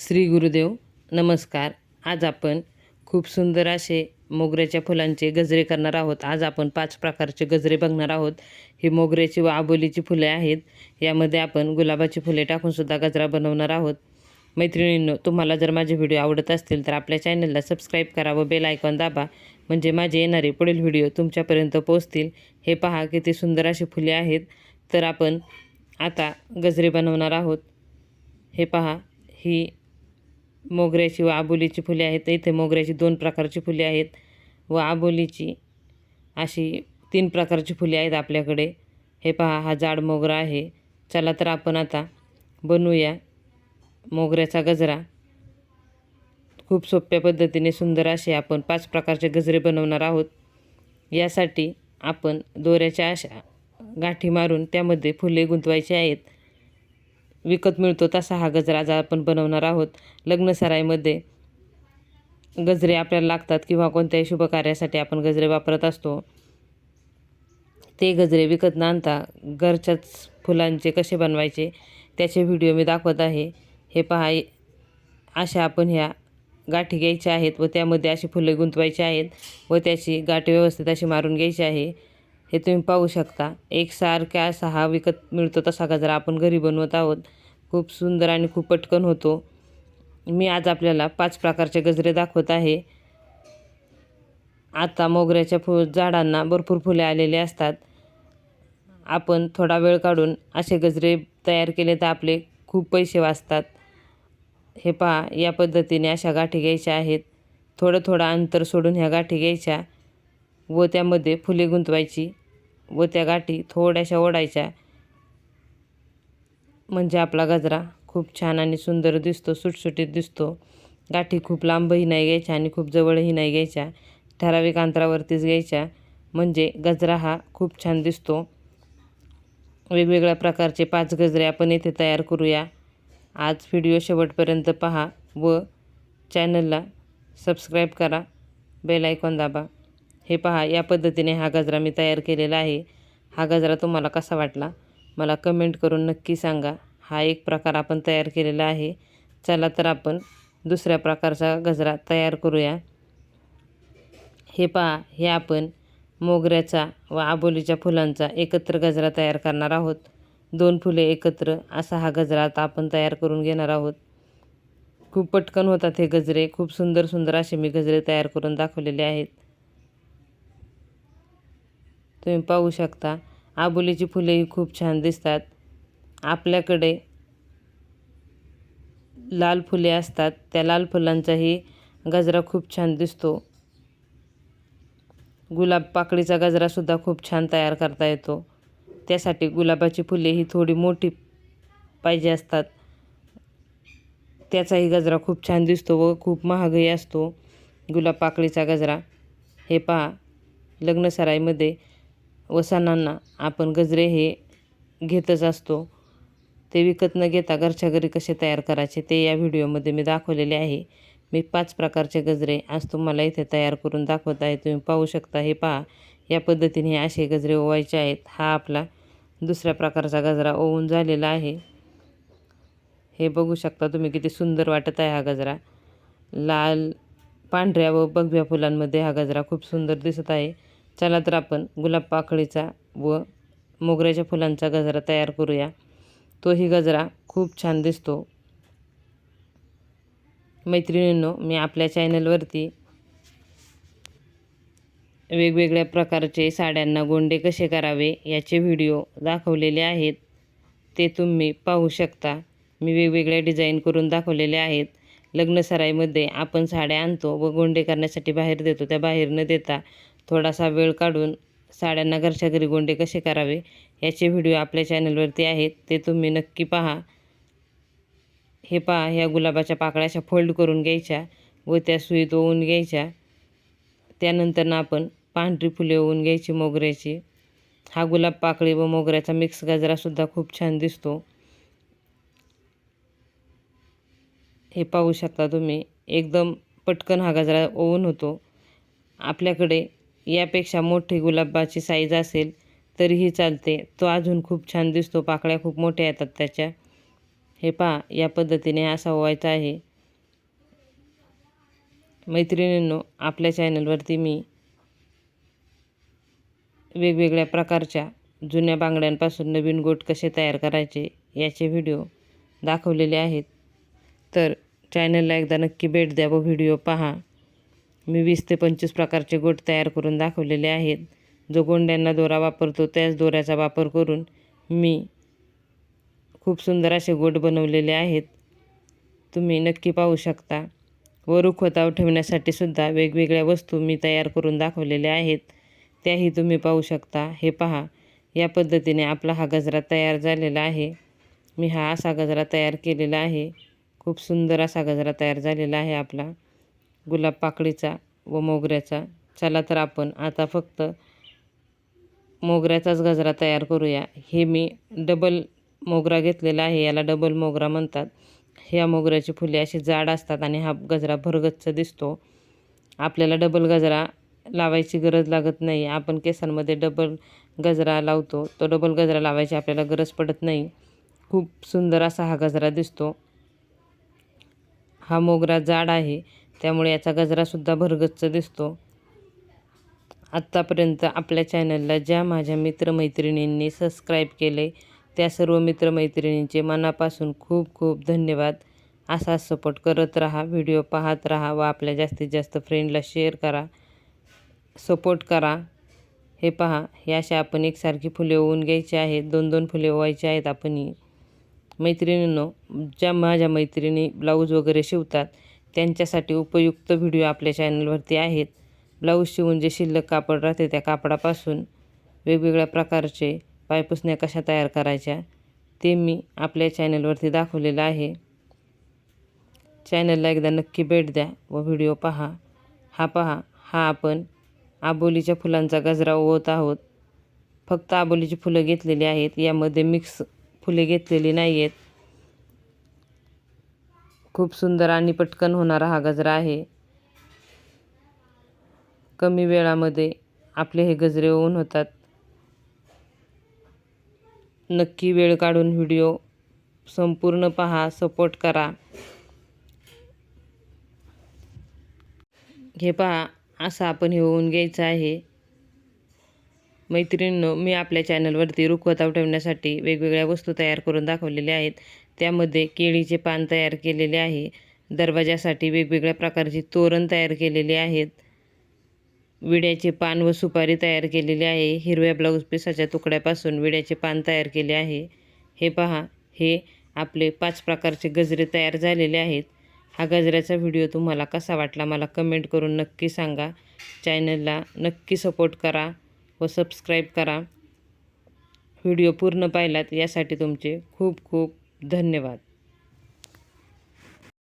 श्री गुरुदेव नमस्कार. आज आपण खूप सुंदर असे मोगऱ्याच्या फुलांचे गजरे करणार आहोत. आज आपण पाच प्रकारचे गजरे बघणार आहोत. ही मोगऱ्याची व आबोलीची फुले आहेत. यामध्ये आपण गुलाबाची फुले टाकूनसुद्धा गजरा बनवणार आहोत. मैत्रिणींनो तुम्हाला जर माझे व्हिडिओ आवडत असतील तर आपल्या चॅनलला सबस्क्राईब करा व बेल आयकॉन दाबा. म्हणजे माझे येणारे पुढील व्हिडिओ तुमच्यापर्यंत पोहोचतील. हे पहा किती सुंदर अशी फुले आहेत. तर आपण आता गजरे बनवणार आहोत. हे पहा ही मोगऱ्याची व आबोलीची फुले आहेत. इथे मोगऱ्याची दोन प्रकारची फुले आहेत व आबोलीची अशी तीन प्रकारची फुले आहेत आपल्याकडे. हे पहा हा जाड मोगरा आहे. चला तर आपण आता बनवूया मोगऱ्याचा गजरा. खूप सोप्या पद्धतीने सुंदर असे आपण पाच प्रकारचे गजरे बनवणार आहोत. यासाठी आपण दोऱ्याच्या अशा गाठी मारून त्यामध्ये फुले गुंतवायची आहेत. विकत मिळतो तसा हा गजरा आज आपण बनवणार आहोत. लग्नसराईमध्ये गजरे आपल्याला लागतात किंवा कोणत्याही शुभकार्यासाठी आपण गजरे वापरत असतो. ते गजरे विकत न आणता घरच्याच फुलांचे कसे बनवायचे त्याचे व्हिडिओ मी दाखवत आहे. हे पहा अशा आपण ह्या गाठी घ्यायच्या आहेत व त्यामध्ये अशी फुले गुंतवायची आहेत व त्याची गाठी व्यवस्थित अशी मारून घ्यायची आहे. हे तुम्ही पाहू शकता. एकसारख्या असा हा विकत मिळतो तसा गजरा आपण घरी बनवत आहोत. खूप सुंदर आणि खूप पटकन होतो. मी आज आपल्याला पाच प्रकारचे गजरे दाखवत आहे. आता मोगऱ्याच्या फु झाडांना भरपूर फुले आलेले असतात. आपण थोडा वेळ काढून असे गजरे तयार केले तर आपले खूप पैसे वाचतात. हे पहा या पद्धतीने अशा गाठी घ्यायच्या आहेत. थोडं थोडं अंतर सोडून ह्या गाठी घ्यायच्या व त्यामध्ये फुले गुंतवायची. व त्या गाठी थोड्याशा ओढायच्या. म्हणजे आपला गजरा खूप छान आणि सुंदर दिसतो सुटसुटीत दिसतो. गाठी खूप लांबही नाही घ्यायच्या आणि खूप जवळही नाही घ्यायच्या. ठराविक अंतरावरतीच घ्यायच्या. म्हणजे गजरा हा खूप छान दिसतो. वेगवेगळ्या प्रकारचे पाच गजरे आपण येथे तयार करूया. आज व्हिडिओ शेवटपर्यंत पहा व चॅनलला सबस्क्राईब करा. बेल आयकॉन दाबा. हे पहा या पद्धतीने हा गजरा मी तयार केलेला आहे. हा गजरा तुम्हाला कसा वाटला? मला कमेंट करून नक्की सांगा. हा एक प्रकार आपण तयार केलेला आहे. चला तर आपण दुसऱ्या प्रकारचा गजरा तयार करूया. हे पहा हे आपण मोगऱ्याचा व आबोलीच्या फुलांचा एकत्र गजरा तयार करणार आहोत. दोन फुले एकत्र असा हा गजरा आता आपण तयार करून घेणार आहोत. खूप पटकन होतात हे गजरे. खूप सुंदर सुंदर असे मी गजरे तयार करून दाखवलेले आहेत. तुम्ही पाहू शकता. आबोलीची फुलेही खूप छान दिसतात. आपल्याकडे लाल फुले असतात. त्या लाल फुलांचाही गजरा खूप छान दिसतो. गुलाब पाकळीचा गजरासुद्धा खूप छान तयार करता येतो. त्यासाठी गुलाबाची फुले ही थोडी मोठी पाहिजे असतात. त्याचाही गजरा खूप छान दिसतो व खूप महागही असतो. गुलाब पाकळीचा गजरा. हे पहा लग्नसराईमध्ये व सणांना आपण गजरे हे घेतच असतो. ते विकत न घेता घरच्या घरी कसे तयार करायचे ते या व्हिडिओमध्ये मी दाखवलेले आहे. मी पाच प्रकारचे गजरे आज तुम्हाला इथे तयार करून दाखवत आहे. तुम्ही पाहू शकता हे पहा या पद्धतीने असे गजरे ओवायचे आहेत. हा आपला दुसऱ्या प्रकारचा गजरा ओवून झालेला आहे. हे बघू शकता तुम्ही किती सुंदर वाटत आहे हा गजरा. लाल पांढऱ्या व बगव्या फुलांमध्ये हा गजरा खूप सुंदर दिसत आहे. चला तर आपण गुलाब पाकळीचा व मोगऱ्याच्या फुलांचा गजरा तयार करूया. तोही गजरा खूप छान दिसतो. मैत्रिणींनो मी आपल्या चॅनलवरती वेगवेगळ्या प्रकारचे साड्यांना गोंडे कसे करावे याचे व्हिडिओ दाखवलेले आहेत. ते तुम्ही पाहू शकता. मी वेगवेगळ्या डिझाईन करून दाखवलेले आहेत. लग्नसराईमध्ये आपण साड्या आणतो व गोंडे करण्यासाठी बाहेर देतो. त्या बाहेर न देता थोडासा वेळ काढून साड्यांना घरच्या घरी गोंडे कसे करावे याचे व्हिडिओ आपल्या चॅनलवरती आहेत. ते तुम्ही नक्की पहा. हे पहा ह्या गुलाबाच्या पाकळ्याच्या फोल्ड करून घ्यायच्या व त्या सुईत ओवून घ्यायच्या. त्यानंतरनं आपण पांढरी फुले ओवून घ्यायची मोगऱ्याची. हा गुलाब पाकळी व मोगऱ्याचा मिक्स गजरासुद्धा खूप छान दिसतो. हे पाहू शकता तुम्ही एकदम पटकन हा गजरा ओवून होतो. आपल्याकडे यापेक्षा मोठी गुलाबाची साईज असेल तरीही चालते. तो अजून खूप छान दिसतो. पाकळ्या खूप मोठ्या येतात त्याच्या. हे पहा या पद्धतीने असा ओवायचा आहे. मैत्रिणींनो आपल्या चॅनलवरती मी वेगवेगळ्या प्रकारच्या जुन्या बांगड्यांपासून नवीन गोट कसे तयार करायचे याचे व्हिडिओ दाखवलेले आहेत. तर चॅनलला एकदा नक्की भेट द्या व व्हिडिओ पहा. मी वीस ते पंचवीस प्रकारचे गोट तयार करून दाखवलेले आहेत. जो गोंड्यांना दोरा वापरतो त्याच दोऱ्याचा वापर करून मी खूप सुंदर असे गोट बनवलेले आहेत. तुम्ही नक्की पाहू शकता. व रुखवतावर ठेवण्यासाठी सुद्धा वेगवेगळ्या वस्तू मी तयार करून दाखवलेल्या आहेत. त्याही तुम्ही पाहू शकता. हे पहा या पद्धतीने आपला हा गजरा तयार झालेला आहे. मी हा असा गजरा तयार केलेला आहे. खूप सुंदर असा गजरा तयार झालेला आहे आपला. गुलाब पाकळीचा व मोगऱ्याचा. चला तर आपण आता फक्त मोगऱ्याचाच गजरा तयार करूया. हे मी डबल मोगरा घेतलेला आहे. याला डबल मोगरा म्हणतात. ह्या मोगऱ्याची फुले अशी जाड असतात आणि हा गजरा भरगच्च दिसतो. आपल्याला डबल गजरा लावायची गरज लागत नाही. आपण केसांमध्ये डबल गजरा लावतो. तो डबल गजरा लावायची आपल्याला गरज पडत नाही. खूप सुंदर असा हा गजरा दिसतो. हा मोगरा जाड आहे. त्यामुळे याचा गजरासुद्धा भरगच्च दिसतो. आत्तापर्यंत आपल्या चॅनलला ज्या माझ्या मित्रमैत्रिणींनी सबस्क्राईब केले त्या सर्व मित्रमैत्रिणींचे मनापासून खूप खूप धन्यवाद. असा सपोर्ट करत राहा व्हिडिओ पाहत राहा व आपल्या जास्तीत जास्त फ्रेंडला शेअर करा सपोर्ट करा. हे पहा हे अशा आपण एकसारखी फुले ओवून घ्यायची आहेत दोन दोन फुले ओवायची आहेत आपण मैत्रिणींनो ज्या माझ्या मैत्रिणी ब्लाऊज वगैरे शिवतात त्यांच्यासाठी उपयुक्त व्हिडिओ आपल्या चॅनलवरती आहेत. ब्लाऊज शिवून जे शिल्लक कापड राहते त्या कापडापासून वेगवेगळ्या प्रकारचे पायपुसण्या कशा तयार करायच्या ते मी आपल्या चॅनलवरती दाखवलेलं आहे. चॅनलला एकदा नक्की भेट द्या व व्हिडिओ पहा. हा पहा हा आपण आबोलीच्या फुलांचा गजरा ओवत आहोत. फक्त आबोलीची फुलं घेतलेली आहेत यामध्ये मिक्स फुले घेतलेली नाही आहेत खूप सुंदर आणि पटकन होणारा हा गजरा आहे. कमी वेळामध्ये आपले हे गजरे होऊन होतात. नक्की वेळ काढून व्हिडिओ संपूर्ण पहा सपोर्ट करा. हे पहा असं आपण हे होऊन घ्यायचं आहे. मैत्रिणींनो मी आपल्या चॅनलवरती रुखवताव ठेवण्यासाठी वेगवेगळ्या वस्तू तयार करून दाखवलेल्या आहेत. त्यामध्ये केळीचे पान तयार केलेले आहे. दरवाजासाठी वेगवेगळ्या प्रकारची तोरण तयार केलेली आहेत. विड्याचे पान व सुपारी तयार केलेली आहे. हिरव्या ब्लाऊज पिसाच्या तुकड्यापासून विड्याचे पान तयार केले आहे. हे पहा हे आपले पाच प्रकारचे गजरे तयार झालेले आहेत. हा गजऱ्याचा व्हिडिओ तुम्हाला कसा वाटला मला कमेंट करून नक्की सांगा. चॅनलला नक्की सपोर्ट करा व सबस्क्राईब करा. व्हिडिओ पूर्ण पाहिलात यासाठी तुमचे खूप खूप धन्यवाद.